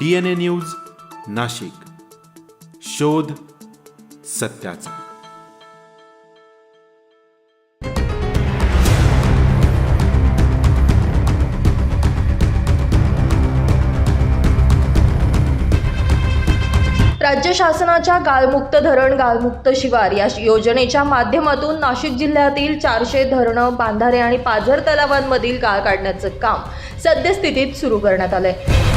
DNA news Nashik. शोध सत्याचा. राज्य शासनाच्या गाळमुक्त धरण गाळमुक्त शिवार या योजनेच्या माध्यमातून नाशिक जिल्ह्यातील चारशे धरणं बांधारे आणि पाझर तलावांमधील गाळ काढण्याचं काम सद्यस्थितीत सुरू करण्यात आलंय.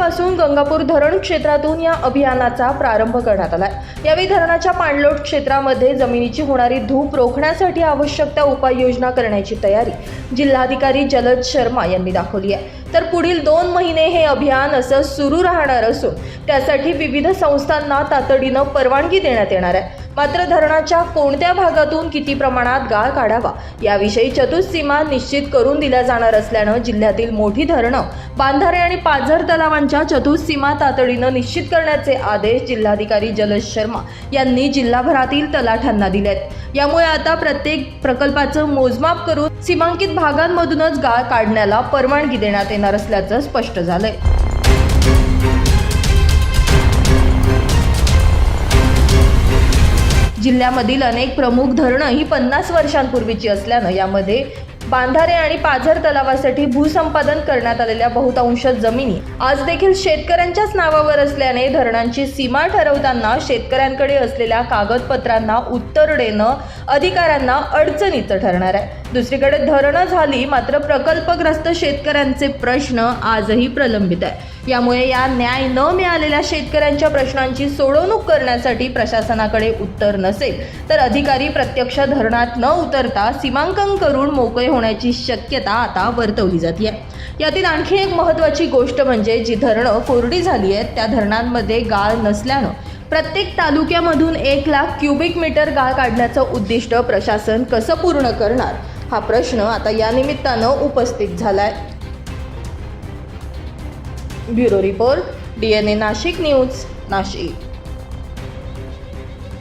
पासून गंगापूर धरण क्षेत्रातून या अभियानाचा प्रारंभ करण्यात आलाय. यावेळी धरणाच्या पाणलोट क्षेत्रामध्ये जमिनीची होणारी धूप रोखण्यासाठी आवश्यक त्या उपाययोजना करण्याची तयारी जिल्हाधिकारी जलद शर्मा यांनी दाखवली आहे. तर पुढील दोन महिने हे अभियान असं सुरू राहणार असून त्यासाठी विविध संस्थांना तातडीनं परवानगी देण्यात येणार आहे. मात्र धरणाच्या कोणत्या भागातून किती प्रमाणात गाळ काढावा याविषयी चतुःसीमा निश्चित करून दिल्या जाणार असल्यानं जिल्ह्यातील मोठी धरणं बांधारे आणि पाझर तलावांच्या चतुःसीमा तातडीनं निश्चित करण्याचे आदेश जिल्हाधिकारी जलज शर्मा यांनी जिल्हाभरातील तलाठ्यांना दिलेत. यामुळे आता प्रत्येक प्रकल्पाचं मोजमाप करून सीमांकित भागांमधूनच गाळ काढण्याला परवानगी देण्यात येणार असल्याचं स्पष्ट झालंय. जिल्ह्यामधील अनेक प्रमुख धरणं ही पन्नास वर्षांपूर्वीची असल्यानं यामध्ये बांधारे आणि पाझर तलावासाठी भूसंपादन करण्यात आलेल्या बहुतांश जमिनी आज देखील शेतकऱ्यांच्याच नावावर असल्याने धरणांची सीमा ठरवताना शेतकऱ्यांकडे असलेल्या कागदपत्रांना उत्तर देणं अधिकाऱ्यांना अडचणीचं ठरणार आहे. दुसरीकडे धरणं झाली मात्र प्रकल्पग्रस्त शेतकऱ्यांचे प्रश्न आजही प्रलंबित आहे यामुळे या न्याय न मिळालेल्या शेतकऱ्यांच्या प्रश्नांची सोडवणूक करण्यासाठी प्रशासनाकडे उत्तर नसेल. तर अधिकारी प्रत्यक्ष धरणात न उतरता सीमांकन करून मोकळे होण्याची शक्यता आता वर्तवली जाते यातील आणखी एक महत्त्वाची गोष्ट म्हणजे जी धरणं कोरडी झाली आहेत त्या धरणांमध्ये गाळ नसल्यानं प्रत्येक तालुक्यामधून एक लाख क्युबिक मीटर गाळ काढण्याचं उद्दिष्ट प्रशासन कसं पूर्ण करणार? हा प्रश्न आता या निमित्तानं उपस्थित झालाय. Bureau report D N A Nashik news Nashik.